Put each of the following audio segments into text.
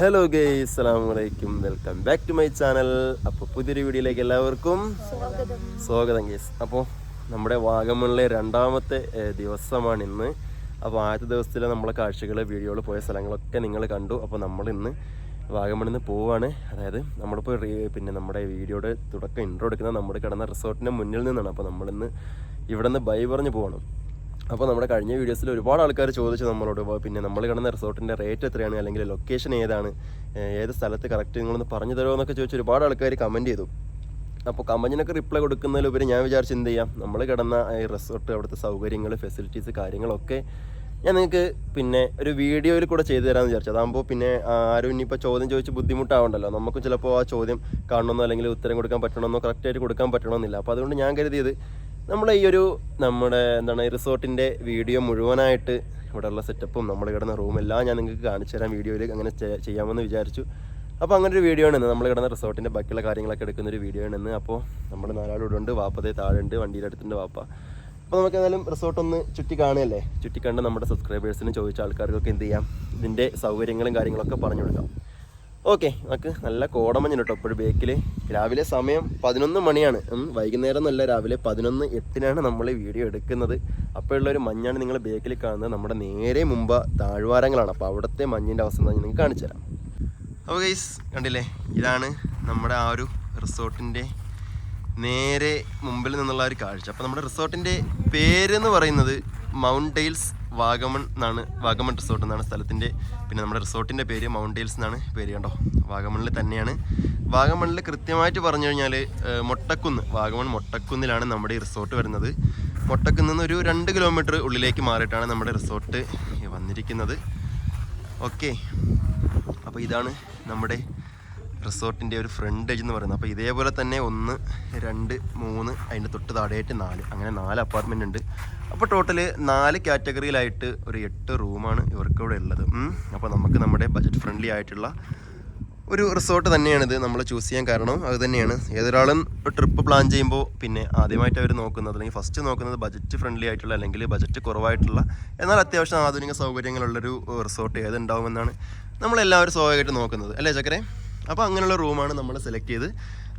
Hello guy അസ്സാം വലൈക്കും welcome back to my channel അപ്പോൾ പുതിയൊരു വീഡിയോയിലേക്ക് എല്ലാവർക്കും സ്വാഗതം. ഗേസ് അപ്പോൾ നമ്മുടെ വാഗമണിലെ രണ്ടാമത്തെ ദിവസമാണ് ഇന്ന്. അപ്പോൾ ആദ്യത്തെ ദിവസത്തിലെ നമ്മളെ കാഴ്ചകൾ വീഡിയോയിൽ പോയ സ്ഥലങ്ങളൊക്കെ നിങ്ങൾ കണ്ടു. അപ്പോൾ നമ്മൾ ഇന്ന് വാഗമണിൽ നിന്ന് പോവാണ്. അതായത് നമ്മളിപ്പോൾ പിന്നെ നമ്മുടെ വീഡിയോയുടെ തുടക്കം ഇൻട്രോ എടുക്കുന്നത് നമ്മുടെ കിടന്ന റിസോർട്ടിന്റെ മുന്നിൽ നിന്നാണ്. അപ്പോൾ നമ്മളിന്ന് ഇവിടെ നിന്ന് ബൈ പറഞ്ഞ് പോകണം അപ്പോൾ നമ്മുടെ കഴിഞ്ഞ വീഡിയോസിൽ ഒരുപാട് ആൾക്കാർ ചോദിച്ചു നമ്മളോട് പിന്നെ നമ്മൾ കിടന്ന റിസോർട്ടിന്റെ റേറ്റ് എത്രയാണ്? അല്ലെങ്കിൽ ലൊക്കേഷൻ ഏതാണ്? ഏത് സ്ഥലത്ത് കറക്റ്റ് നിങ്ങളൊന്ന് പറഞ്ഞു തരുമോ? എന്നൊക്കെ ചോദിച്ച് ഒരുപാട് ആൾക്കാർ കമന്റ് ചെയ്തു. അപ്പോൾ കമന്റിനൊക്കെ റിപ്ലൈ കൊടുക്കുന്നതിലുപരി ഞാൻ വിചാരിച്ച് എന്ത് ചെയ്യാം? നമ്മൾ കിടന്ന ഈ റിസോർട്ട് അവിടുത്തെ സൗകര്യങ്ങൾ ഫെസിലിറ്റീസ് കാര്യങ്ങളൊക്കെ ഞാൻ നിങ്ങൾക്ക് പിന്നെ ഒരു വീഡിയോയിൽ കൂടെ ചെയ്തു തരാമെന്ന് വിചാരിച്ചു. അതാകുമ്പോൾ പിന്നെ ആരും ഇനിയിപ്പോൾ ചോദ്യം ചോദിച്ച് ബുദ്ധിമുട്ടാവണ്ടല്ലോ. നമുക്ക് ചിലപ്പോൾ ആ ചോദ്യം കാണണമെന്നോ അല്ലെങ്കിൽ ഉത്തരം കൊടുക്കാൻ പറ്റണമെന്നോ കറക്റ്റായിട്ട് കൊടുക്കാൻ പറ്റണമെന്നില്ല. അപ്പോൾ അതുകൊണ്ട് ഞാൻ കരുതിയത് നമ്മളെ ഈ ഒരു നമ്മുടെ എന്താണ് റിസോർട്ടിന്റെ വീഡിയോ മുഴുവനായിട്ട് ഇവിടെയുള്ള സെറ്റപ്പും നമ്മൾ കിടന്ന റൂമെല്ലാം ഞാൻ നിങ്ങൾക്ക് കാണിച്ചു തരാം. വീഡിയോയിൽ അങ്ങനെ ചെയ്യാമെന്ന് വിചാരിച്ചു. അപ്പോൾ അങ്ങനെ ഒരു വീഡിയോ ആണ് നമ്മൾ കിടന്ന റിസോർട്ടിന്റെ ബാക്കിയുള്ള കാര്യങ്ങളൊക്കെ എടുക്കുന്ന ഒരു വീഡിയോ ആണ് അപ്പോൾ നമ്മുടെ നാലാളും ഇവിടെ ഉണ്ട്. വാപ്പതേ താഴെ ഉണ്ട് വണ്ടിയുടെ അടുത്തുണ്ട് വാപ്പ. അപ്പോൾ നമുക്ക് എന്തായാലും റിസോർട്ട് ഒന്ന് ചുറ്റി കാണുകയല്ലേ? ചുറ്റി കണ്ട് നമ്മുടെ സബ്സ്ക്രൈബേഴ്സിന് ചോദിച്ച ആൾക്കാർക്കൊക്കെ എന്ത് ചെയ്യാം? ഇതിന്റെ സൗകര്യങ്ങളും കാര്യങ്ങളൊക്കെ പറഞ്ഞു കൊടുക്കാം. ഓക്കെ നമുക്ക് നല്ല കോടമഞ്ഞ് കേട്ടോ ഇപ്പോഴും ബേക്കിൽ രാവിലെ സമയം പതിനൊന്ന് മണിയാണ്. വൈകുന്നേരം എന്നല്ല രാവിലെ പതിനൊന്ന് എട്ടിനാണ് നമ്മൾ വീഡിയോ എടുക്കുന്നത്. അപ്പോഴുള്ള ഒരു മഞ്ഞാണ് നിങ്ങൾ ബേക്കിൽ കാണുന്നത്. നമ്മുടെ നേരെ മുമ്പ് താഴ്വാരങ്ങളാണ്. അപ്പോൾ അവിടുത്തെ മഞ്ഞിന്റെ അവസ്ഥ ഞാൻ നിങ്ങൾക്ക് കാണിച്ചു തരാം. അപ്പോൾ ഗൈസ് കണ്ടില്ലേ? ഇതാണ് നമ്മുടെ ആ ഒരു റിസോർട്ടിന്റെ നേരെ മുമ്പിൽ നിന്നുള്ള ഒരു കാഴ്ച. അപ്പോൾ നമ്മുടെ റിസോർട്ടിന്റെ പേരെന്ന് പറയുന്നത് മൗണ്ടെയിൽസ് വാഗമൺ എന്നാണ് വാഗമൺ റിസോർട്ട് എന്നാണ് സ്ഥലത്തിന്റെ പിന്നെ നമ്മുടെ റിസോർട്ടിന്റെ പേര് മൗണ്ടെയിൽസ് എന്നാണ് പേര് കണ്ടോ? വാഗമണിൽ തന്നെയാണ്. വാഗമണിൽ കൃത്യമായിട്ട് പറഞ്ഞു കഴിഞ്ഞാൽ മൊട്ടക്കുന്ന് വാഗമൺ മൊട്ടക്കുന്നിലാണ് നമ്മുടെ ഈ റിസോർട്ട് വരുന്നത്. മൊട്ടക്കുന്നിൽ നിന്ന് ഒരു രണ്ട് കിലോമീറ്റർ ഉള്ളിലേക്ക് മാറിയിട്ടാണ് നമ്മുടെ റിസോർട്ട് വന്നിരിക്കുന്നത്. ഓക്കെ. അപ്പോൾ ഇതാണ് നമ്മുടെ റിസോർട്ടിന്റെ ഒരു ഫ്രണ്ടേജ് എന്ന് പറയുന്നത്. അപ്പോൾ ഇതേപോലെ തന്നെ ഒന്ന് രണ്ട് മൂന്ന് അതിന്റെ തൊട്ട് താഴെയായിട്ട് നാല്. അങ്ങനെ നാല് അപ്പാർട്ട്മെന്റ് ഉണ്ട്. അപ്പോൾ ടോട്ടൽ നാല് കാറ്റഗറിയിലായിട്ട് ഒരു എട്ട് റൂമാണ് ഇവർക്ക് ഇവിടെ ഉള്ളത്. അപ്പോൾ നമുക്ക് നമ്മുടെ ബജറ്റ് ഫ്രണ്ട്ലി ആയിട്ടുള്ള ഒരു റിസോർട്ട് തന്നെയാണിത് നമ്മൾ ചൂസ് ചെയ്യാൻ കാരണം. അത് തന്നെയാണ്. ഏതൊരാളും ട്രിപ്പ് പ്ലാൻ ചെയ്യുമ്പോൾ പിന്നെ ആദ്യമായിട്ട് അവർ നോക്കുന്നത് അല്ലെങ്കിൽ ഫസ്റ്റ് നോക്കുന്നത് ബജറ്റ് ഫ്രണ്ട്ലി ആയിട്ടുള്ള അല്ലെങ്കിൽ ബജറ്റ് കുറവായിട്ടുള്ള എന്നാൽ അത്യാവശ്യം ആധുനിക സൗകര്യങ്ങളുള്ളൊരു റിസോർട്ട് ഏതുണ്ടാവുമെന്നാണ് നമ്മളെല്ലാവരും സ്വാഭാവികമായിട്ട് നോക്കുന്നത്. അല്ലേ ചക്കരെ? അപ്പോൾ അങ്ങനെയുള്ള റൂമാണ് നമ്മൾ സെലക്ട് ചെയ്ത്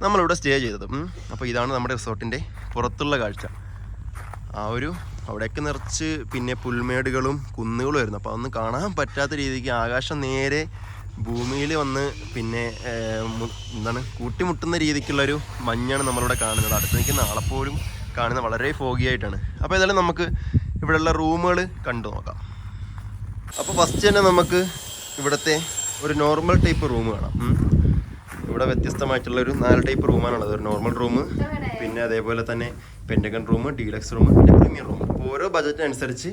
നമ്മളിവിടെ സ്റ്റേ ചെയ്തത്. അപ്പോൾ ഇതാണ് നമ്മുടെ റിസോർട്ടിന്റെ പുറത്തുള്ള കാഴ്ച. ആ ഒരു അവിടെയൊക്കെ നിറച്ച് പിന്നെ പുൽമേടുകളും കുന്നുകളും ആയിരുന്നു. അപ്പോൾ അതൊന്നും കാണാൻ പറ്റാത്ത രീതിക്ക് ആകാശം നേരെ ഭൂമിയിൽ വന്ന് പിന്നെ എന്താണ് കൂട്ടിമുട്ടുന്ന രീതിക്കുള്ളൊരു മഞ്ഞാണ് നമ്മളിവിടെ കാണുന്നത്. അടുത്ത് നിൽക്കുന്ന ആളെപ്പോലും കാണുന്നത് വളരെ ഫോഗി ആയിട്ടാണ്. അപ്പോൾ ഏതായാലും നമുക്ക് ഇവിടെയുള്ള റൂമുകൾ കണ്ടു നോക്കാം. അപ്പോൾ ഫസ്റ്റ് തന്നെ നമുക്ക് ഇവിടുത്തെ ഒരു നോർമൽ ടൈപ്പ് റൂം കാണാം. ഇവിടെ വ്യത്യസ്തമായിട്ടുള്ള ഒരു നാല് ടൈപ്പ് റൂമാണുള്ളത് ഒരു നോർമൽ റൂം പിന്നെ അതേപോലെ തന്നെ പെന്റഗൺ റൂം ഡീലക്സ് റൂം പിന്നെ പ്രീമിയം റൂം അപ്പോൾ ഓരോ ബജറ്റിനനുസരിച്ച്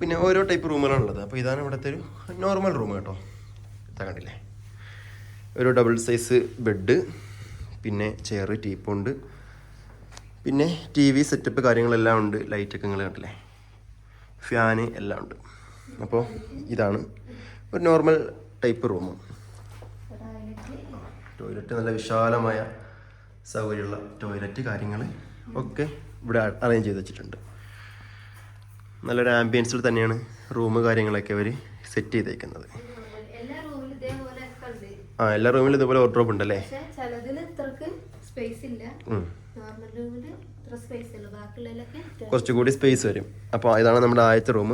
പിന്നെ ഓരോ ടൈപ്പ് റൂമുകളാണുള്ളത് അപ്പോൾ ഇതാണ് ഇവിടുത്തെ ഒരു നോർമൽ റൂം കേട്ടോ. ഇതാ കണ്ടില്ലേ? ഒരു ഡബിൾ സൈസ് ബെഡ് പിന്നെ ചെയർ ടീപ്പുണ്ട് പിന്നെ ടി വി സെറ്റപ്പ് കാര്യങ്ങളെല്ലാം ഉണ്ട്. ലൈറ്റൊക്കെ നിങ്ങൾ കണ്ടില്ലേ? ഫാന് എല്ലാം ഉണ്ട്. അപ്പോൾ ഇതാണ് ഒരു നോർമൽ ടൈപ്പ് റൂം ടോയ്ലറ്റ് നല്ല വിശാലമായ സൗകര്യമുള്ള ടോയ്ലറ്റ് കാര്യങ്ങൾ ഒക്കെ ഇവിടെ അറേഞ്ച് ചെയ്ത് വെച്ചിട്ടുണ്ട്. നല്ലൊരു ആംബിയൻസിൽ തന്നെയാണ് റൂം കാര്യങ്ങളൊക്കെ അവർ സെറ്റ് ചെയ്തേക്കുന്നത്. ആ എല്ലാ റൂമിലും ഇതുപോലെ വാർഡ്രോബ് ഉണ്ടല്ലേ? കുറച്ചുകൂടി സ്പേസ് വരും. അപ്പോൾ ഇതാണ് നമ്മുടെ ആദ്യത്തെ റൂം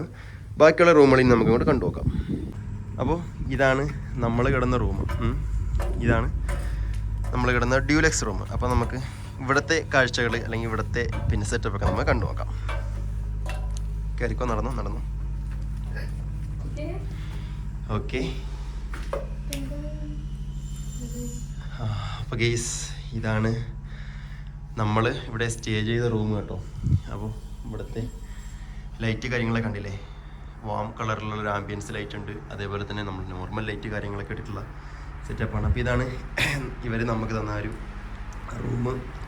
ബാക്കിയുള്ള റൂമുകളിൽ നമുക്ക് ഇങ്ങോട്ട് കണ്ടുപോക്കാം അപ്പോൾ ഇതാണ് നമ്മൾ കിടന്ന റൂം ഇതാണ് നമ്മൾ കിടന്ന ഡ്യൂലെക്സ് റൂം അപ്പോൾ നമുക്ക് ഇവിടുത്തെ കാഴ്ചകൾ അല്ലെങ്കിൽ ഇവിടുത്തെ പിന്നെ സെറ്റപ്പ് ഒക്കെ നമുക്ക് കണ്ടു നോക്കാം. കയറിക്കോ നടന്നു നടന്നു. ഓക്കെ അപ്പോൾ ഗെയ്സ് ഇതാണ് നമ്മൾ ഇവിടെ സ്റ്റേ ചെയ്ത റൂം കേട്ടോ. അപ്പോൾ ഇവിടുത്തെ ലൈറ്റ് കാര്യങ്ങളൊക്കെ കണ്ടില്ലേ? വാം കളറിലുള്ള ഒരു ആംബിയൻസ് ലൈറ്റ് ഉണ്ട്. അതേപോലെ തന്നെ നമ്മൾ നോർമൽ ലൈറ്റ് കാര്യങ്ങളൊക്കെ ഇട്ടിട്ടുള്ള സെറ്റപ്പാണ് അപ്പോൾ ഇതാണ് ഇവർ നമുക്ക് തന്ന ഒരു റൂം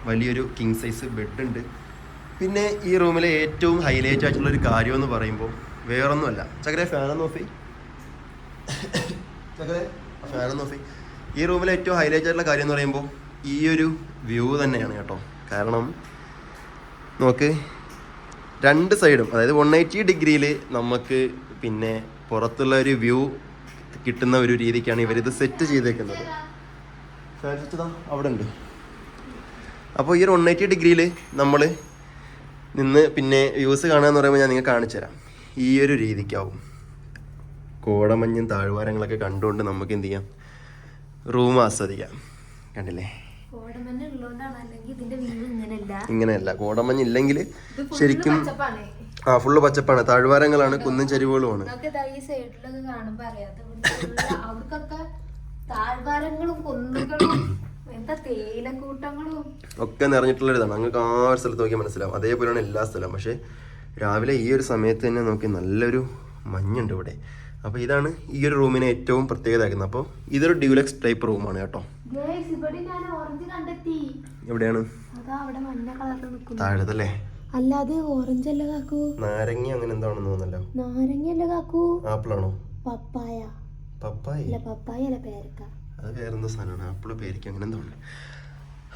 വലിയൊരു കിങ് സൈസ് ബെഡുണ്ട് പിന്നെ ഈ റൂമിലെ ഏറ്റവും ഹൈലൈറ്റ് ആയിട്ടുള്ള ഒരു കാര്യം എന്ന് പറയുമ്പോൾ വേറൊന്നുമല്ല. ചക്കരെ ഫാനൊന്ന് ഓഫി ചക്കരെ ഫാനൊന്ന് ഓഫി ഈ റൂമിലെ ഏറ്റവും ഹൈലൈറ്റ് ആയിട്ടുള്ള കാര്യം എന്ന് പറയുമ്പോൾ ഈ ഒരു വ്യൂ തന്നെയാണ് കേട്ടോ. കാരണം നോക്ക് രണ്ട് സൈഡും അതായത് വൺ എയ്റ്റി ഡിഗ്രിയിൽ നമുക്ക് പിന്നെ പുറത്തുള്ള ഒരു വ്യൂ കിട്ടുന്ന ഒരു രീതിക്കാണ് ഇവരിത് സെറ്റ് ചെയ്തേക്കുന്നത്. അവിടെ ഉണ്ട്. അപ്പോൾ ഈ ഒരു വൺ എയ്റ്റി ഡിഗ്രിയിൽ നമ്മൾ നിന്ന് പിന്നെ വ്യൂസ് കാണുക എന്ന് പറയുമ്പോൾ ഞാൻ നിങ്ങൾക്ക് കാണിച്ചു തരാം. ഈ ഒരു രീതിക്കാവും. കോടമഞ്ഞും താഴ്വാരങ്ങളൊക്കെ കണ്ടുകൊണ്ട് നമുക്ക് എന്ത് ചെയ്യാം? റൂം ആസ്വദിക്കാം. കണ്ടില്ലേ? ഇങ്ങനെയല്ല. കോടമഞ്ഞ് ഇല്ലെങ്കിൽ ശരിക്കും ആ ഫുള്ള് പച്ചപ്പാണ്. താഴ്വാരങ്ങളാണ് കുന്നും ചരിവുകളുമാണ്. താഴ്വാരങ്ങളും കുന്നുകളും എന്താ നിറഞ്ഞിട്ടുള്ള ഒക്കെ നിറഞ്ഞിട്ടുള്ളൊരിതാണ്. നിങ്ങൾക്ക് ആ ഒരു സ്ഥലത്ത് നോക്കിയാൽ മനസ്സിലാവും. അതേപോലെയാണ് എല്ലാ സ്ഥലവും. പക്ഷേ രാവിലെ ഈ ഒരു സമയത്ത് തന്നെ നോക്കി നല്ലൊരു മഞ്ഞുണ്ട് ഇവിടെ. അപ്പോൾ ഇതാണ് ഈ ഒരു റൂമിനെ ഏറ്റവും പ്രത്യേകത ആക്കുന്നത്. അപ്പോൾ ഇതൊരു ഡ്യൂലക്സ് ടൈപ്പ് റൂമാണ് കേട്ടോ. എവിടെയാണ്? താഴത്തല്ലേ അല്ലാതെ ഓറഞ്ച് അല്ല കാക്കൂ. നാരങ്ങ അങ്ങനെ എന്താണെന്ന് തോന്നല്ലോ നാരങ്ങ അല്ല കാക്കൂ. ആപ്പിളാണോ? പപ്പായ. പപ്പായ? പപ്പായ അല്ല പേരക്ക. അത് വേറെന്തോ സാധനമാണ്. ആപ്പിൾ പേരിക്കും അങ്ങനെ ഉണ്ട്.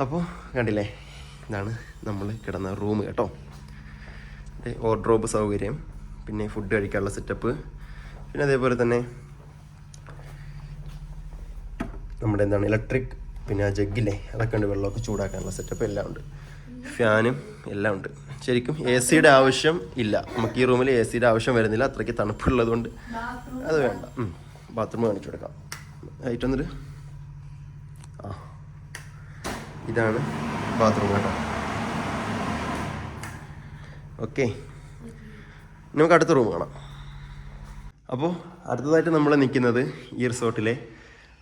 അപ്പോൾ കണ്ടില്ലേ? ഇതാണ് നമ്മൾ കിടന്ന റൂം കേട്ടോ. ഓർഡ്രോബ് സൗകര്യം പിന്നെ ഫുഡ് കഴിക്കാനുള്ള സെറ്റപ്പ് പിന്നെ അതേപോലെ തന്നെ നമ്മുടെ എന്താണ് ഇലക്ട്രിക് പിന്നെ ആ ജഗ്ഗില്ലേ അതൊക്കെ ഉണ്ട്. വെള്ളമൊക്കെ ചൂടാക്കാനുള്ള സെറ്റപ്പ് എല്ലാം ഉണ്ട്. ഫാനും എല്ലാം ഉണ്ട്. ശരിക്കും എ സിയുടെ ആവശ്യം ഇല്ല. നമുക്ക് ഈ റൂമിൽ എ സിയുടെ ആവശ്യം വരുന്നില്ല. അത്രയ്ക്ക് തണുപ്പുള്ളതുകൊണ്ട് അത് വേണ്ട. ബാത്റൂം കാണിച്ചു കൊടുക്കാം. ആയിട്ട് വന്നിട്ട് ഇതാണ് ബാത്റൂം കേട്ടോ. ഓക്കെ നമുക്ക് അടുത്ത റൂം കാണാം. അപ്പോൾ അടുത്തതായിട്ട് നമ്മൾ നിൽക്കുന്നത് ഈ റിസോർട്ടിലെ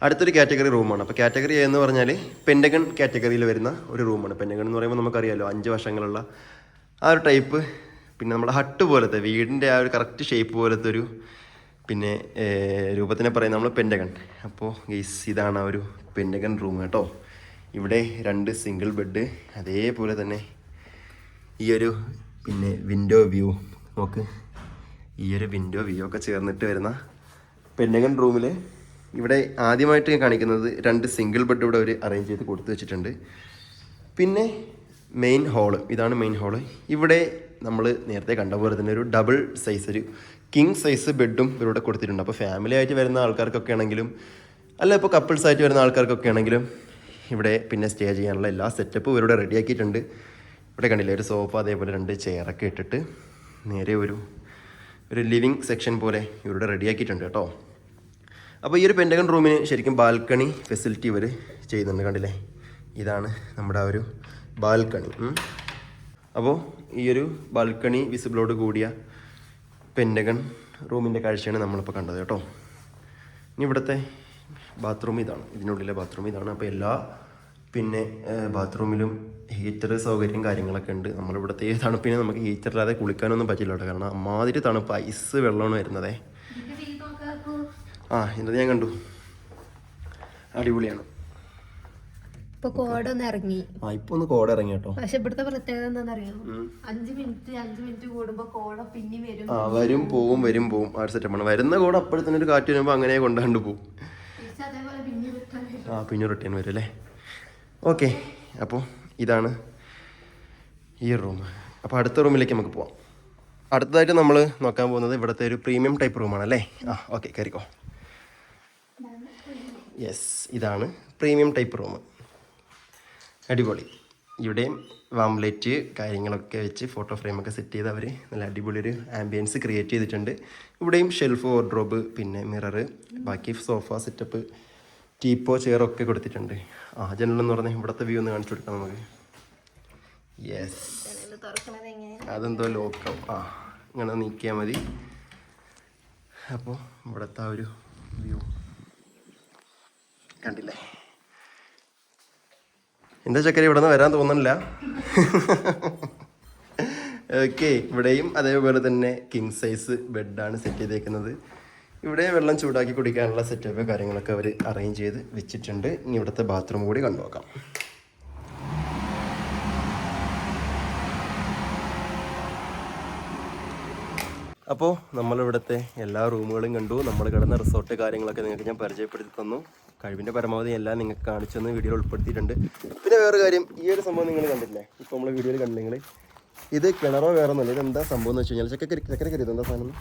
അടുത്തൊരു കാറ്റഗറി റൂമാണ് അപ്പോൾ കാറ്റഗറി എന്ന് പറഞ്ഞാൽ പെൻഡഗൺ കാറ്റഗറിയിൽ വരുന്ന ഒരു റൂമാണ് പെൻഡഗൺ എന്ന് പറയുമ്പോൾ നമുക്കറിയാലോ അഞ്ച് വർഷങ്ങളുള്ള ആ ഒരു ടൈപ്പ് പിന്നെ നമ്മുടെ ഹട്ട് പോലത്തെ വീടിന്റെ ആ ഒരു കറക്റ്റ് ഷേപ്പ് പോലത്തെ ഒരു പിന്നെ രൂപത്തിനെ പറയും നമ്മൾ പെൻഡഗൺ അപ്പോൾ ഗെയ്സ് ഇതാണ് ആ ഒരു പെൻഡഗൺ റൂം കേട്ടോ. ഇവിടെ രണ്ട് സിംഗിൾ ബെഡ് അതേപോലെ തന്നെ ഈയൊരു പിന്നെ വിൻഡോ വ്യൂ നമുക്ക് ഈയൊരു വിൻഡോ വ്യൂ ഒക്കെ ചേർന്നിട്ട് വരുന്ന പെന്നഗൻ റൂമിൽ ഇവിടെ ആദ്യമായിട്ട് കാണിക്കുന്നത് രണ്ട് സിംഗിൾ ബെഡ് ഇവിടെ ഒരു അറേഞ്ച് ചെയ്ത് കൊടുത്തു വെച്ചിട്ടുണ്ട്. പിന്നെ മെയിൻ ഹോൾ ഇതാണ് മെയിൻ ഹോൾ ഇവിടെ നമ്മൾ നേരത്തെ കണ്ട പോലെ തന്നെ ഒരു ഡബിൾ സൈസ് ഒരു കിങ് സൈസ് ബെഡും ഇവിടെ കൊടുത്തിട്ടുണ്ട്. അപ്പോൾ ഫാമിലി ആയിട്ട് വരുന്ന ആൾക്കാർക്കൊക്കെ ആണെങ്കിലും അല്ല ഇപ്പോൾ കപ്പിൾസ് ആയിട്ട് വരുന്ന ആൾക്കാർക്കൊക്കെ ആണെങ്കിലും ഇവിടെ പിന്നെ സ്റ്റേ ചെയ്യാനുള്ള എല്ലാ സെറ്റപ്പും ഇവരോട് റെഡിയാക്കിയിട്ടുണ്ട് ഇവിടെ കണ്ടില്ലേ ഒരു സോഫ അതേപോലെ രണ്ട് ചെയറൊക്കെ ഇട്ടിട്ട് നേരെ ഒരു ഒരു ലിവിങ് സെക്ഷൻ പോലെ ഇവരുടെ റെഡിയാക്കിയിട്ടുണ്ട് കേട്ടോ. അപ്പോൾ ഈ ഒരു പെന്റഗൺ റൂമിന് ശരിക്കും ബാൽക്കണി ഫെസിലിറ്റി ഇവർ ചെയ്യുന്നുണ്ട് കണ്ടില്ലേ? ഇതാണ് നമ്മുടെ ആ ഒരു ബാൽക്കണി അപ്പോൾ ഈ ഒരു ബാൽക്കണി വിസിബിളോട് കൂടിയ പെന്റഗൺ റൂമിന്റെ കാഴ്ചയാണ് നമ്മളിപ്പോൾ കണ്ടത് കേട്ടോ. ഇനി ഇവിടുത്തെ ബാത്റൂം ഇതാണ്. ഇതിനുള്ളിലെ ബാത്റൂം ഇതാണ്. അപ്പോൾ എല്ലാ പിന്നെ ബാത്റൂമിലും ഹീറ്റർ സൗകര്യം കാര്യങ്ങളൊക്കെ ഉണ്ട്. നമ്മളിവിടുത്തെ ഈ തണുപ്പിനെ നമുക്ക് ഹീറ്റർ ഇല്ലാതെ കുളിക്കാനൊന്നും പറ്റില്ല കേട്ടോ. കാരണം അമ്മാതിരി തണുപ്പ് ഐസ് വെള്ളമാണ് വരുന്നതേ. ആ എന്നത് ഞാൻ കണ്ടു. അടിപൊളിയാണ്. ഇപ്പൊ കോടൊന്ന് ഇറങ്ങി. ആ ഇപ്പൊ ഒന്ന് കോട ഇറങ്ങി കേട്ടോ. പക്ഷെ ഇവിടുത്തെ പ്രത്യേകത എന്താണെന്നറിയോ അഞ്ച് മിനിറ്റ് അഞ്ച് മിനിറ്റ് കൂടുമ്പോ കോട പിന്നെ വരും. ആ വരും പോവും വരും പോവും. ആ സെറ്റപ്പാണ് വരുന്ന കോട അപ്പോഴത്തേനൊരു ഒരു കാറ്റ് വരുമ്പോ അങ്ങനെ കൊണ്ടാണ്ട് പോവും തിരിച്ച് അതേപോലെ പിന്നെ റിട്ടേൺ വരും ആ പിന്നെ റിട്ടേൺ വരും അല്ലേ? ഓക്കെ അപ്പോൾ ഇതാണ് ഈ റൂം അപ്പോൾ അടുത്ത റൂമിലേക്ക് നമുക്ക് പോവാം. അടുത്തതായിട്ട് നമ്മൾ നോക്കാൻ പോകുന്നത് ഇവിടുത്തെ ഒരു പ്രീമിയം ടൈപ്പ് റൂമാണ് അല്ലേ? ആ ഓക്കെ കയറിക്കോ. യെസ് ഇതാണ് പ്രീമിയം ടൈപ്പ് റൂം അടിപൊളി. ഇവിടെയും വാംലെറ്റ് കാര്യങ്ങളൊക്കെ വെച്ച് ഫോട്ടോ ഫ്രെയിമൊക്കെ സെറ്റ് ചെയ്ത് അവർ നല്ല അടിപൊളി ഒരു ആംബിയൻസ് ക്രിയേറ്റ് ചെയ്തിട്ടുണ്ട്. ഇവിടെയും ഷെൽഫ് വാർഡ്രോബ് പിന്നെ മിററ് ബാക്കി സോഫ സെറ്റപ്പ് ടീപ്പോ ചെയറൊക്കെ കൊടുത്തിട്ടുണ്ട്. ആ ജനൽ എന്ന് പറഞ്ഞാൽ ഇവിടുത്തെ വ്യൂ ഒന്ന് കാണിച്ചു കൊടുക്കാം നമുക്ക്. യെസ് അതെന്തോ ലോക്കം ആ ഇങ്ങനെ നീക്കിയാൽ മതി. അപ്പോൾ ഇവിടുത്തെ ആ ഒരു വ്യൂ കണ്ടില്ലേ? എന്താ ചക്കര ഇവിടെ നിന്ന് വരാൻ തോന്നുന്നില്ല? ഓക്കെ ഇവിടെയും അതേപോലെ തന്നെ കിങ് സൈസ് ബെഡാണ് സെറ്റ് ചെയ്തേക്കുന്നത്. ഇവിടെ വെള്ളം ചൂടാക്കി കുടിക്കാനുള്ള സെറ്റപ്പ് കാര്യങ്ങളൊക്കെ അവർ അറേഞ്ച് ചെയ്ത് വെച്ചിട്ടുണ്ട്. ഇനി ഇവിടുത്തെ ബാത്റൂം കൂടി കണ്ടു നോക്കാം. അപ്പോൾ നമ്മളിവിടുത്തെ എല്ലാ റൂമുകളും കണ്ടു. നമ്മൾ കിടന്ന റിസോർട്ട് കാര്യങ്ങളൊക്കെ നിങ്ങൾക്ക് ഞാൻ പരിചയപ്പെടുത്തി തന്നു. കഴിവിന്റെ പരമാവധി എല്ലാം നിങ്ങൾക്ക് കാണിച്ചു തന്നു. വീഡിയോയിൽ ഉൾപ്പെടുത്തിയിട്ടുണ്ട്. പിന്നെ വേറെ കാര്യം ഈ ഒരു സംഭവം നിങ്ങൾ കണ്ടില്ലേ? ഇപ്പോൾ നമ്മൾ വീഡിയോയിൽ കണ്ടു നിങ്ങൾ ഇത് കിണറോ വേറെ ഒന്നല്ല ഇത് എന്താ സംഭവം എന്ന് വെച്ച് കഴിഞ്ഞാൽ ചക്കര ചക്കര കരുത് എന്താ സാധനം?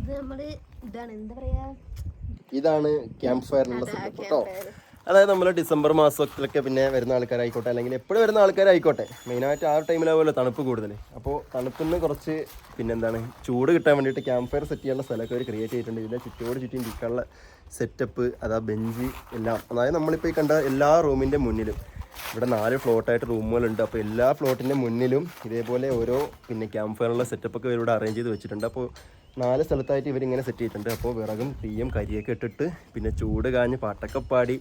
ഇത് നമ്മൾ ഇതാണ്. എന്താ പറയാ? ഇതാണ് ക്യാമ്പ് ഫയറിനുള്ള സെറ്റപ്പ് കേട്ടോ. അതായത് നമ്മൾ ഡിസംബർ മാസത്തിലൊക്കെ പിന്നെ വരുന്ന ആൾക്കാരായിക്കോട്ടെ അല്ലെങ്കിൽ എപ്പോഴും വരുന്ന ആൾക്കാരായിക്കോട്ടെ. മെയിനായിട്ട് ആ ടൈമിലാവുമല്ലോ തണുപ്പ് കൂടുതൽ അപ്പോൾ തണുപ്പിന് കുറച്ച് പിന്നെന്താണ് ചൂട് കിട്ടാൻ വേണ്ടിയിട്ട് ക്യാമ്പ് ഫയർ സെറ്റ് ചെയ്യാനുള്ള സ്ഥലമൊക്കെ അവർ ക്രിയേറ്റ് ചെയ്തിട്ടുണ്ട്. ഇതിന്റെ ചുറ്റോട് ചുറ്റും ഇരിക്കാനുള്ള സെറ്റപ്പ് അതാ ബെഞ്ച് എല്ലാം. അതായത് നമ്മളിപ്പോൾ ഈ കണ്ട എല്ലാ റൂമിന്റെ മുന്നിലും ഇവിടെ നാല് ഫ്ലോട്ടായിട്ട് റൂമുകളുണ്ട് അപ്പോൾ എല്ലാ ഫ്ലോട്ടിന്റെ മുന്നിലും ഇതേപോലെ ഓരോ പിന്നെ ക്യാമ്പ് ഫയറുള്ള സെറ്റപ്പൊക്കെ ഇവരിവിടെ അറേഞ്ച് ചെയ്ത് വെച്ചിട്ടുണ്ട്. അപ്പോൾ നാല് സ്ഥലത്തായിട്ട് ഇവരിങ്ങനെ സെറ്റ് ചെയ്തിട്ടുണ്ട്. അപ്പോൾ വിറകും തീയും കരിയൊക്കെ ഇട്ടിട്ട് പിന്നെ ചൂട് കാഞ്ഞ് പാട്ടൊക്കെ പാടി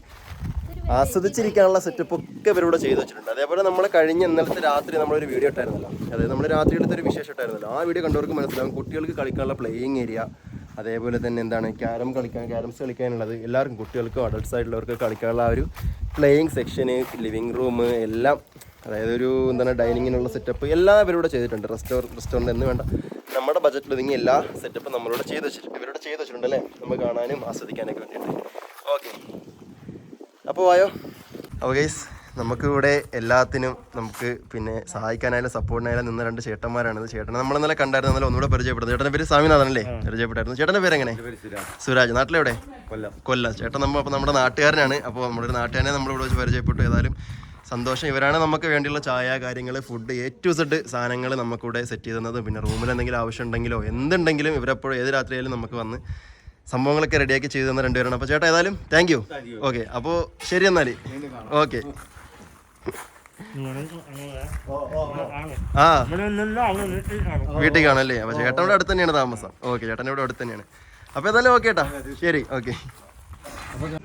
ആസ്വദിച്ചിരിക്കാനുള്ള സെറ്റപ്പ് ഒക്കെ ഇവരിവിടെ ചെയ്തു വെച്ചിട്ടുണ്ട്. അതേപോലെ നമ്മൾ കഴിഞ്ഞ ഇന്നലത്തെ രാത്രി നമ്മളൊരു വീഡിയോ ഇട്ടായിരുന്നല്ലോ. അതായത് നമ്മൾ രാത്രി എടുത്തൊരു വിശേഷം ഇട്ടായിരുന്നല്ലോ. ആ വീഡിയോ കണ്ടവർക്ക് മനസ്സിലാവും കുട്ടികൾക്ക് കളിക്കാനുള്ള പ്ലേയിങ് ഏരിയ അതേപോലെ തന്നെ എന്താണ് ക്യാരം കളിക്കാൻ ക്യാരംസ് കളിക്കാനുള്ളത്. എല്ലാവർക്കും കുട്ടികൾക്കും അഡൾട്ട്സ് ആയിട്ടുള്ളവർക്ക് കളിക്കാനുള്ള ഒരു പ്ലേയിങ് സെക്ഷന് ലിവിങ് റൂം എല്ലാം അതായത് ഒരു എന്താണ് ഡൈനിങ്ങിനുള്ള സെറ്റപ്പ് എല്ലാം ഇവരിവിടെ ചെയ്തിട്ടുണ്ട്. റെസ്റ്റോർ റെസ്റ്റോറന്റ് എന്ന് വേണ്ട. നമ്മുടെ ബജറ്റിൽ ഒതുങ്ങി എല്ലാ സെറ്റപ്പും നമ്മളിവിടെ ചെയ്ത് വെച്ചിട്ടുണ്ട്. ഇവരോട് ചെയ്ത് വെച്ചിട്ടുണ്ട് അല്ലേ? നമുക്ക് കാണാനും ആസ്വദിക്കാനൊക്കെ വേണ്ടിയിട്ട്. ഓക്കെ അപ്പോൾ ആയോ അപ്പോൾ ഗൈസ് നമുക്കിവിടെ എല്ലാത്തിനും നമുക്ക് പിന്നെ സഹായിക്കാനായാലും സപ്പോർട്ടിനായാലും നിന്ന രണ്ട് ചേട്ടന്മാരാണ്. ചേട്ടൻ നമ്മൾ ഇന്നലെ കണ്ടായിരുന്നു. ഇന്നലെ ഒന്നുകൂടെ പരിചയപ്പെടുന്നത് ചേട്ടന്റെ പേര് സ്വാമിനാഥനല്ലേ? പരിചയപ്പെട്ടായിരുന്നു. ചേട്ടന്റെ പേര് എങ്ങനെ സുരാജ്. നാട്ടിലെവിടെ? കൊല്ലം. കൊല്ലം. ചേട്ടൻ നമ്മൾ അപ്പോൾ നമ്മുടെ നാട്ടുകാരനാണ്. അപ്പോൾ നമ്മുടെ ഒരു നാട്ടുകാരനെ നമ്മൾ ഇവിടെ വെച്ച് പരിചയപ്പെട്ടു. ഏതായാലും സന്തോഷം. ഇവരാണ് നമുക്ക് വേണ്ടിയുള്ള ചായ കാര്യങ്ങൾ ഫുഡ് എ ടു സെഡ് സാധനങ്ങൾ നമുക്കിവിടെ സെറ്റ് ചെയ്ത് തന്നത് പിന്നെ റൂമിൽ എന്തെങ്കിലും ആവശ്യം ഉണ്ടെങ്കിലോ എന്തുണ്ടെങ്കിലും ഇവരെപ്പോഴും ഏത് രാത്രിയായാലും നമുക്ക് വന്ന് സംഭവങ്ങളൊക്കെ റെഡിയാക്കി ചെയ്തു തന്ന രണ്ടുപേരാണ്. അപ്പോൾ ചേട്ടാ ഏതായാലും താങ്ക് യു ഓക്കെ അപ്പോൾ ശരി എന്നാൽ ഓക്കെ ആ. വീട്ടിൽ കാണല്ലേ ചേട്ടൻ ഇവിടെ അടുത്ത് തന്നെയാണ് താമസം. ഓക്കെ ചേട്ടൻ ഇവിടെ അടുത്ത് തന്നെയാണ്. അപ്പൊ ഏതായാലും ഓക്കെ ഏട്ടാ ശരി ഓക്കെ.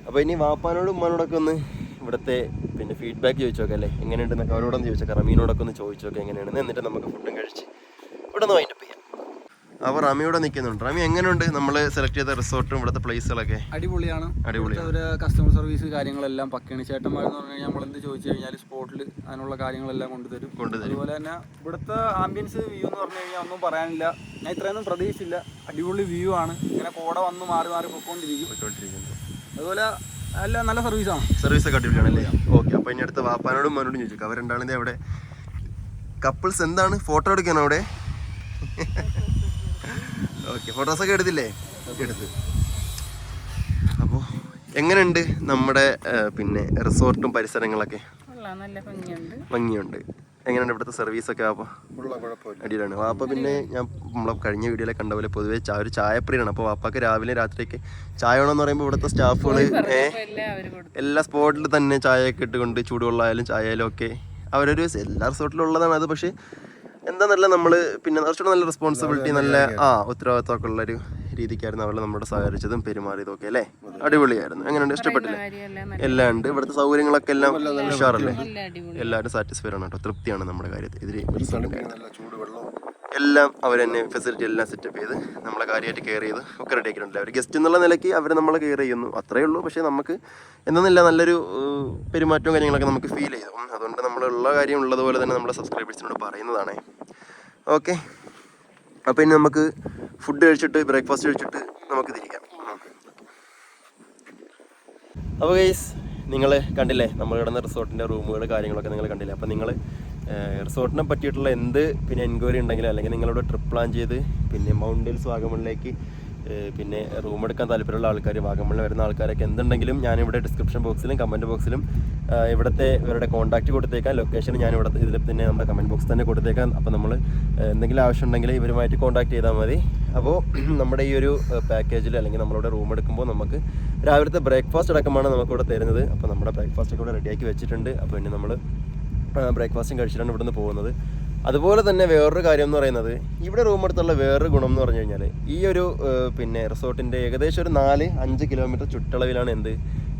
അപ്പൊ ഇനി വാപ്പാനോടും ഉമ്മാനോടൊക്കെ ഒന്ന് ഇവിടുത്തെ പിന്നെ ഫീഡ്ബാക്ക് ചോദിച്ചു നോക്കാം അല്ലേ എങ്ങനെയുണ്ടെന്നൊക്കെ അവരോടൊന്ന് ചോദിച്ചേക്കാം. റമീനോടൊക്കെ ഒന്ന് ചോദിച്ചു നോക്കാം എങ്ങനെയാണെന്ന്. എന്നിട്ട് നമുക്ക് ഫുഡും കഴിച്ച് ഇവിടെ നിന്ന് ചെയ്യാം. അപ്പോൾ റമിയോടെ നിൽക്കുന്നുണ്ട്. റമി എങ്ങനെയുണ്ട് നമ്മൾ സെലക്ട് ചെയ്ത റിസോർട്ടും ഇവിടുത്തെ പ്ലേസുകളൊക്കെ അടിപൊളിയാണ്. അടിപൊളിയാണ്. ഒരു കസ്റ്റമർ സർവീസ് കാര്യങ്ങളെല്ലാം പക്കണി ചേട്ടന്മാർ എന്ന് പറഞ്ഞു കഴിഞ്ഞാൽ നമ്മളെന്ത് ചോദിച്ചു കഴിഞ്ഞാൽ സ്പോട്ടിൽ അതിനുള്ള കാര്യങ്ങളെല്ലാം കൊണ്ടുതരും. കൊണ്ടുതരും. അതുപോലെ തന്നെ ഇവിടുത്തെ ആംബിയൻസ് വ്യൂ എന്ന് പറഞ്ഞു കഴിഞ്ഞാൽ ഒന്നും പറയാനില്ല. ഞാൻ ഇത്രയൊന്നും പ്രതീക്ഷിച്ചില്ല. അടിപൊളി വ്യൂ ആണ്. ഇങ്ങനെ കോട വന്ന് മാറി മാറി പൊക്കോണ്ടിരിക്കും പോയിക്കൊണ്ടിരിക്കുന്നു. അതുപോലെ അല്ല നല്ല സർവീസാണ് സർവീസ് ഒക്കെ അടിപൊളിയാണല്ലേ? ഓക്കെ അപ്പോൾ ഇനി അടുത്ത വാപ്പാനോടും മനോടും ചോദിച്ചു. അവരുണ്ടാണെന്നേ അവിടെ? കപ്പിൾസ് എന്താണ്? ഫോട്ടോ എടുക്കാനോ അവിടെ? ഓക്കെ ഫോട്ടോസൊക്കെ എടുത്തില്ലേ? എടുത്ത്. അപ്പോൾ എങ്ങനെയുണ്ട് നമ്മുടെ പിന്നെ റിസോർട്ടും പരിസരങ്ങളൊക്കെ? ഭംഗിയുണ്ട്. ഭംഗിയുണ്ട്. എങ്ങനെയുണ്ട് ഇവിടുത്തെ സർവീസൊക്കെ അപ്പോൾ അടിയിലാണ് വാപ്പ പിന്നെ ഞാൻ നമ്മളെ കഴിഞ്ഞ വീഡിയോയിലെ കണ്ട പോലെ പൊതുവെ ചായ ഒരു ചായപ്രിയാണ് അപ്പോൾ വാപ്പാക്ക് രാവിലെ രാത്രിയൊക്കെ ചായ വേണമെന്ന് പറയുമ്പോൾ ഇവിടുത്തെ സ്റ്റാഫുകൾ എല്ലാം അവർ കൊടുത്തു. എല്ലാ സ്പോട്ടിൽ തന്നെ ചായയൊക്കെ ഇട്ടുകൊണ്ട് ചൂടുവെള്ളമായാലും ചായയായാലും ഒക്കെ അവരൊരു എല്ലാ റിസോർട്ടിലും ഉള്ളതാണ് അത്. പക്ഷേ എന്താന്നല്ല നമ്മൾ പിന്നെ കുറച്ചുകൂടെ നല്ല റെസ്പോൺസിബിലിറ്റി നല്ല ആ ഉത്തരവാദിത്തമൊക്കെ ഉള്ളൊരു രീതിക്കായിരുന്നു അവർ നമ്മുടെ സഹകരിച്ചതും പെരുമാറിയതും ഒക്കെ അല്ലേ? അടിപൊളിയായിരുന്നു. എങ്ങനെയുണ്ട്? ഇഷ്ടപ്പെട്ടില്ലേ? എല്ലാം ഉണ്ട്. ഇവിടുത്തെ സൗകര്യങ്ങളൊക്കെ എല്ലാം ഉഷാറല്ലേ? എല്ലാവരും സാറ്റിസ്ഫൈഡ് ആണ് കേട്ടോ. തൃപ്തിയാണ് നമ്മുടെ കാര്യത്തിൽ. ഇതിൽ എല്ലാം അവർ തന്നെ ഫെസിലിറ്റി എല്ലാം സെറ്റപ്പ് ചെയ്ത് നമ്മളെ കാര്യമായിട്ട് കെയർ ചെയ്ത് ഒക്കെ റെഡി ആക്കിയിട്ടുണ്ട്. അവർ ഗസ്റ്റ് എന്നുള്ള നിലയ്ക്ക് അവർ നമ്മളെ കെയർ ചെയ്യുന്നു. അത്രയേ ഉള്ളൂ. പക്ഷേ നമുക്ക് എന്തെന്നില്ല നല്ലൊരു പെരുമാറ്റവും കാര്യങ്ങളൊക്കെ നമുക്ക് ഫീൽ ചെയ്തു. അതുകൊണ്ട് നമ്മളുള്ള കാര്യം ഉള്ളതുപോലെ തന്നെ നമ്മളെ സബ്സ്ക്രൈബേഴ്സിനോട് പറയുന്നതാണേ. ഓക്കെ അപ്പോൾ ഇനി നമുക്ക് ഫുഡ് കഴിച്ചിട്ട് ബ്രേക്ക്ഫാസ്റ്റ് കഴിച്ചിട്ട് നമുക്ക് തിരിക്കാം. അപ്പോൾ ഗൈസ് നിങ്ങൾ കണ്ടില്ലേ നമ്മൾ കിടന്ന റിസോർട്ടിന്റെ റൂമുകൾ കാര്യങ്ങളൊക്കെ നിങ്ങൾ കണ്ടില്ലേ അപ്പോൾ നിങ്ങൾ റിസോർട്ടിനെ പറ്റിയിട്ടുള്ള എന്ത് പിന്നെ എൻക്വയറി ഉണ്ടെങ്കിലും അല്ലെങ്കിൽ നിങ്ങളോട് ട്രിപ്പ് പ്ലാൻ ചെയ്ത് പിന്നെ മൗണ്ടൻസ് വാഗമണിലേക്ക് പിന്നെ റൂം എടുക്കാൻ താല്പര്യമുള്ള ആൾക്കാർ വാഗമണ്ണിൽ വരുന്ന ആൾക്കാരൊക്കെ എന്തുണ്ടെങ്കിലും ഞാനിവിടെ ഡിസ്ക്രിപ്ഷൻ ബോക്സിലും കമന്റ് ബോക്സിലും ഇവിടുത്തെ ഇവരുടെ കോൺടാക്റ്റ് കൊടുത്തേക്കാം ലൊക്കേഷൻ ഞാൻ ഇവിടെ ഇതിൽ തന്നെ നമ്മുടെ കമന്റ് ബോക്സ് തന്നെ കൊടുത്തേക്കാം. അപ്പോൾ നമ്മൾ എന്തെങ്കിലും ആവശ്യം ഉണ്ടെങ്കിൽ ഇവരുമായിട്ട് കോൺടാക്ട് ചെയ്താൽ മതി. അപ്പോൾ നമ്മുടെ ഈ ഒരു പാക്കേജിൽ അല്ലെങ്കിൽ നമ്മളിവിടെ റൂം എടുക്കുമ്പോൾ നമുക്ക് രാവിലത്തെ ബ്രേക്ക്ഫാസ്റ്റ് അടക്കമാണ് നമുക്കിവിടെ തരുന്നത്. അപ്പോൾ നമ്മുടെ ബ്രേക്ക്ഫാസ്റ്റ് ഒക്കെ ഇവിടെ റെഡിയാക്കി വെച്ചിട്ടുണ്ട്. അപ്പോൾ ഇനി നമ്മൾ ബ്രേക്ക്ഫാസ്റ്റും കഴിച്ചിട്ടാണ് ഇവിടുന്ന് പോകുന്നത്. അതുപോലെ തന്നെ വേറൊരു കാര്യം എന്ന് പറയുന്നത് ഇവിടെ റൂം എടുത്തുള്ള വേറൊരു ഗുണം എന്ന് പറഞ്ഞു കഴിഞ്ഞാൽ ഈ ഒരു പിന്നെ റിസോർട്ടിന്റെ ഏകദേശം ഒരു നാല് അഞ്ച് കിലോമീറ്റർ ചുറ്റളവിലാണ് എന്ത്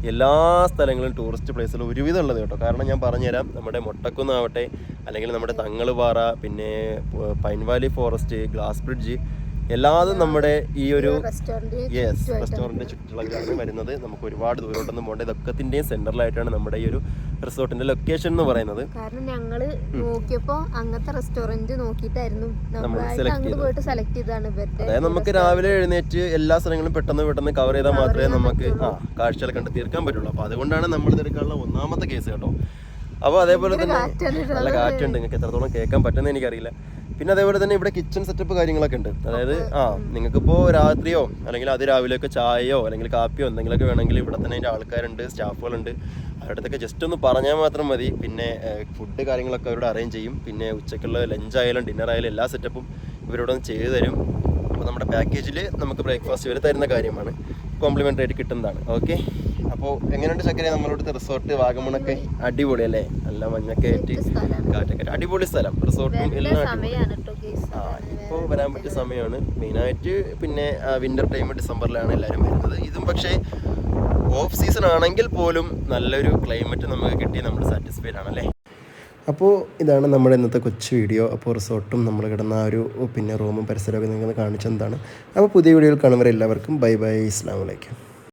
എല്ലാ സ്ഥലങ്ങളും ടൂറിസ്റ്റ് പ്ലേസുകൾ ഒരുവിധം ഉള്ളത് കേട്ടോ. കാരണം ഞാൻ പറഞ്ഞുതരാം നമ്മുടെ മൊട്ടക്കുന്നാവട്ടെ അല്ലെങ്കിൽ നമ്മുടെ തങ്ങളുപാറ പിന്നെ പൈൻവാലി ഫോറസ്റ്റ് ഗ്ലാസ് ബ്രിഡ്ജ് എല്ലാതും നമ്മുടെ ഈ ഒരു യെസ് റെസ്റ്റോറന്റ് ചുറ്റുളവിലാണ് വരുന്നത്. നമുക്ക് ഒരുപാട് ദൂരോട്ടൊന്നും പോകേണ്ട. ഇതൊക്കത്തിന്റെയും സെന്ററിലായിട്ടാണ് നമ്മുടെ ഈ ഒരു റിസോർട്ടിന്റെ ലൊക്കേഷൻ എന്ന് പറയുന്നത്. കാരണം ഞങ്ങൾ നോക്കിയപ്പോ അങ്ങനത്തെ റെസ്റ്റോറന്റ് നോക്കിയിട്ടായിരുന്നു. നമ്മൾ പോയിട്ട് സെലക്ട് ഇവരുടെ അതായത് നമുക്ക് രാവിലെ എഴുന്നേറ്റ് എല്ലാ സ്ഥലങ്ങളും പെട്ടെന്ന് പെട്ടെന്ന് കവർ ചെയ്താൽ മാത്രമേ നമുക്ക് ആ കാഴ്ചകൾ കണ്ട് തീർക്കാൻ പറ്റുള്ളൂ. അപ്പോൾ അതുകൊണ്ടാണ് നമ്മൾ തിരക്കാനുള്ള ഒന്നാമത്തെ കേസ് കേട്ടോ. അപ്പോൾ അതേപോലെ തന്നെ നല്ല കാറ്റുണ്ട്. നിങ്ങൾക്ക് എത്രത്തോളം കേൾക്കാൻ പറ്റുമെന്ന് എനിക്കറിയില്ല. പിന്നെ അതേപോലെ തന്നെ ഇവിടെ കിച്ചൺ സെറ്റപ്പ് കാര്യങ്ങളൊക്കെ ഉണ്ട്. അതായത് ആ നിങ്ങൾക്കിപ്പോൾ രാത്രിയോ അല്ലെങ്കിൽ അതിരാവിലെയൊക്കെ ചായയോ അല്ലെങ്കിൽ കാപ്പിയോ എന്തെങ്കിലുമൊക്കെ വേണമെങ്കിൽ ഇവിടെ തന്നെ അതിന്റെ ആൾക്കാരുണ്ട് സ്റ്റാഫുകളുണ്ട്. അവരുടെ ജസ്റ്റ് ഒന്ന് പറഞ്ഞാൽ മാത്രം മതി. പിന്നെ ഫുഡ് കാര്യങ്ങളൊക്കെ അവരോട് അറേഞ്ച് ചെയ്യും. പിന്നെ ഉച്ചയ്ക്കുള്ള ലഞ്ച് ആയാലും ഡിന്നർ ആയാലും എല്ലാ സെറ്റപ്പും ഇവരോട് ഒന്ന് ചെയ്തു തരും. അപ്പോൾ നമ്മുടെ പാക്കേജിൽ നമുക്ക് ബ്രേക്ക്ഫാസ്റ്റ് വരെ തരുന്ന കാര്യമാണ്. കോംപ്ലിമെന്ററി ആയിട്ട് കിട്ടുന്നതാണ്. ഓക്കെ അപ്പോൾ എങ്ങനെയുണ്ട് ചക്കര? നമ്മളിവിടുത്തെ റിസോർട്ട് വാഗമണൊക്കെ അടിപൊളി അല്ലേ? നല്ല മഞ്ഞൊക്കെ ആയിട്ട് കാറ്റൊക്കെ. അടിപൊളി സ്ഥലം. റിസോർട്ടും എല്ലാം ഇപ്പോൾ വരാൻ പറ്റിയ സമയമാണ് മെയിനായിട്ട് പിന്നെ വിന്റർ ടൈം ഡിസംബറിലാണ് എല്ലാവരും വരുന്നത്. ഇതും പക്ഷേ ഓഫ് സീസൺ ആണെങ്കിൽ പോലും നല്ലൊരു ക്ലൈമറ്റ് നമുക്ക് കിട്ടി നമ്മൾ സാറ്റിസ്ഫൈഡ് ആണല്ലേ? അപ്പോൾ ഇതാണ് നമ്മുടെ ഇന്നത്തെ കൊച്ചു വീഡിയോ അപ്പോൾ റിസോർട്ടും നമ്മൾ കിടന്ന ആ ഒരു പിന്നെ റൂമും പരിസരമൊക്കെ നിങ്ങൾ കാണിച്ചെന്താണ് അപ്പോൾ പുതിയ വീഡിയോയിൽ കാണുന്നവരെല്ലാവർക്കും ബൈ ബൈ ഇസ്ലാമലൈക്കും